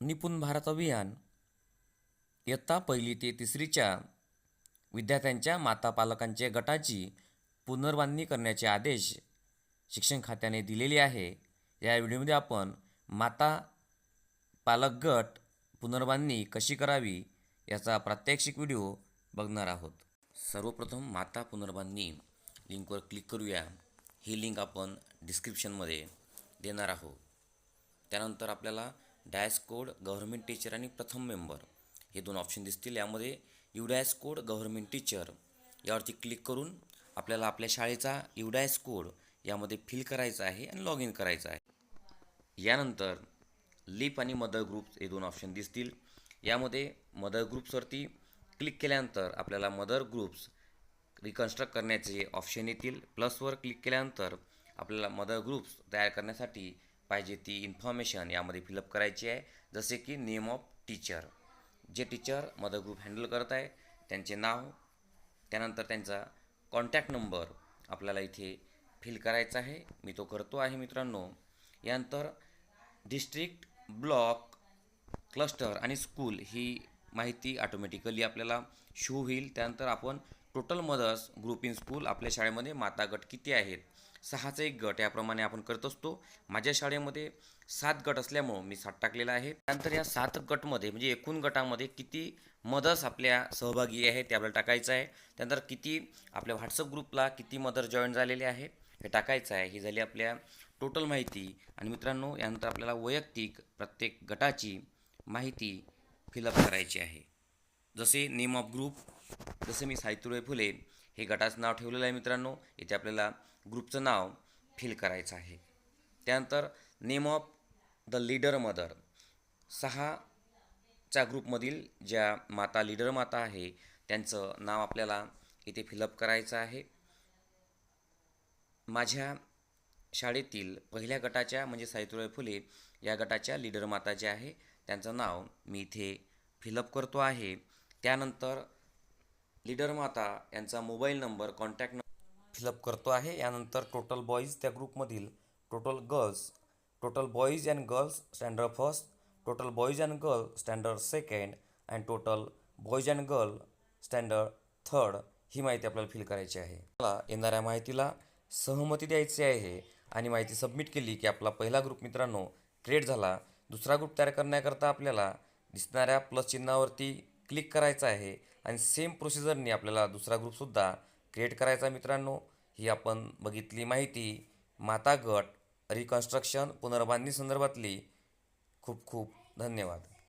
निपुण भारत अभियान. इयत्ता पहिली ते तिसरीच्या विद्यार्थ्यांच्या माता पालकांच्या गटाची पुनर्बांधणी करण्याचे आदेश शिक्षण खात्याने दिलेले आहे. या व्हिडिओमध्ये आपण माता पालक गट पुनर्बांधणी कशी करावी याचा प्रात्यक्षिक व्हिडिओ बघणार आहोत. सर्वप्रथम माता पुनर्बांधणी लिंकवर क्लिक करूया. ही लिंक आपण डिस्क्रिप्शनमध्ये देणार आहोत. त्यानंतर आपल्याला डॅश कोड गव्हर्मेंट टीचर आणि प्रथम मेंबर. हे दोन ऑप्शन दिसतील. यामध्ये यू कोड गव्हर्मेंट टीचर. यावरती क्लिक करून आपल्याला आपल्या शाळेचा यू कोड यामध्ये फिल करायचा आहे आणि लॉग इन करायचं आहे. यानंतर लिप आणि मदर ग्रुप्स हे दोन ऑप्शन दिसतील. यामध्ये मदर ग्रुप्सवरती क्लिक केल्यानंतर आपल्याला मदर ग्रुप्स रिकन्स्ट्रक्ट करण्याचे ऑप्शन येतील. प्लसवर क्लिक केल्यानंतर आपल्याला मदर ग्रुप्स तयार करण्यासाठी पाहिजे ती इन्फॉर्मेशन यामध्ये फिलअप करायची आहे. जसे की नेम ऑफ टीचर जे टीचर मदर ग्रुप हँडल करत आहे त्यांचे नाव त्यानंतर त्यांचा कॉन्टॅक्ट नंबर आपल्याला इथे फिल करायचा आहे. मी तो करतो आहे मित्रांनो. यानंतर डिस्ट्रिक्ट ब्लॉक क्लस्टर आणि स्कूल ही माहिती ऑटोमॅटिकली आपल्याला शो होईल. त्यानंतर आपण total mothers group in school आपल्या शाळेमध्ये माता गट किती आहेत? सहाचा एक गट याप्रमाणे आपण करत असतो. माझ्या शाळेमध्ये सात गट असल्यामुळं मी सात टाकलेला आहे. त्यानंतर या सात गटमध्ये म्हणजे एकूण गटामध्ये किती मदर्स आपल्या सहभागी आहे ते आपल्याला टाकायचं आहे. त्यानंतर किती आपल्या व्हॉट्सअप ग्रुपला किती मदर जॉईन झालेले आहे हे टाकायचं आहे. ही झाली आपल्या टोटल माहिती. आणि मित्रांनो यानंतर आपल्याला वैयक्तिक प्रत्येक गटाची माहिती फिलअप करायची आहे. जसे नेम ऑफ ग्रुप जसे मी साहित्य फुले हे गटाचं नाव ठेवलेलं आहे मित्रांनो. इथे आपल्याला ग्रुपचं नाव फिल करायचं आहे. त्यानंतर name of the leader mother सहाच्या ग्रुपमधील ज्या माता लीडर माता आहे त्यांचं नाव आपल्याला इथे फिलअप करायचं आहे. माझ्या शाळेतील पहिल्या गटाच्या म्हणजे सावित्रीबाई फुले या गटाच्या लीडर माता ज्या आहे त्यांचं नाव मी इथे फिलअप करतो आहे. त्यानंतर लीडर माता यांचा mobile number contact number fill up करतो आहे. यानंतर टोटल बॉईज त्या ग्रुपमधील total girls total boys and girls standard first total boys and girl standard second and total boys and girl standard third ही माहिती आपल्याला फिल करायची आहे. मला येणाऱ्या माहितीला सहमती द्यायची आहे आणि माहिती सबमिट केली की आपला पहिला ग्रुप मित्रांनो क्रिएट झाला. दुसरा ग्रुप तयार करण्याकरता आपल्याला दिसणाऱ्या प्लस चिन्हावरती क्लिक करायचं आहे. आणि सेम प्रोसिजरनी आपल्याला दुसरा ग्रुपसुद्धा क्रिएट करायचा मित्रांनो. ही आपण बघितली माहिती. माता गट रिकन्स्ट्रक्शन पुनर्बांधणी संदर्भातली. खूप खूप धन्यवाद.